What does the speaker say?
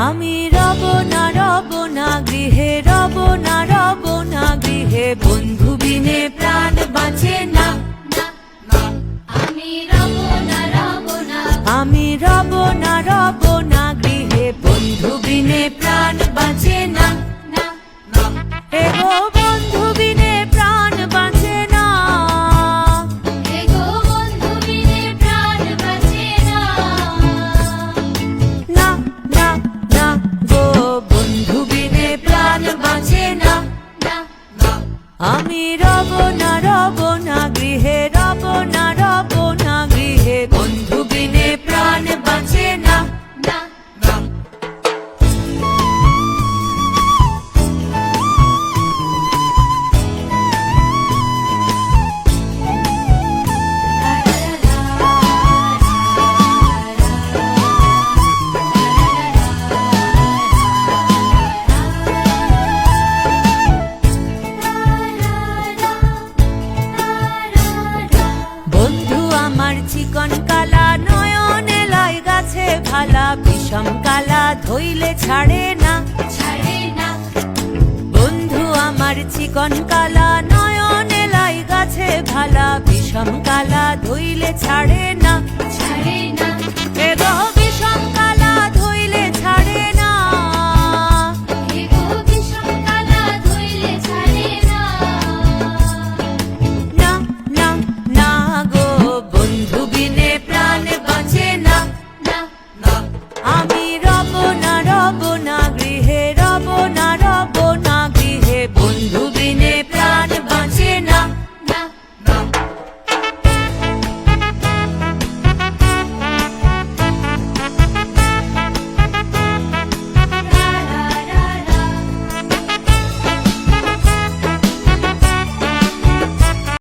আমি রব না রব না গৃহে রব না রব না গৃহে বন্ধু বিনে প্রাণ বাঁচে না। আমি রব না রব না গৃহে বন্ধু বিনে আমি রব না রব না গৃহে চিকন কালা নয়নে লাই গাছে ভালা বিষম কালা ধইলে ছাড়ে না। ছাড়ে না। বন্ধু আমার চিকন কালা নয়নে লাই গাছে ভালা বিষম কালা ধইলে ছাড়ে না।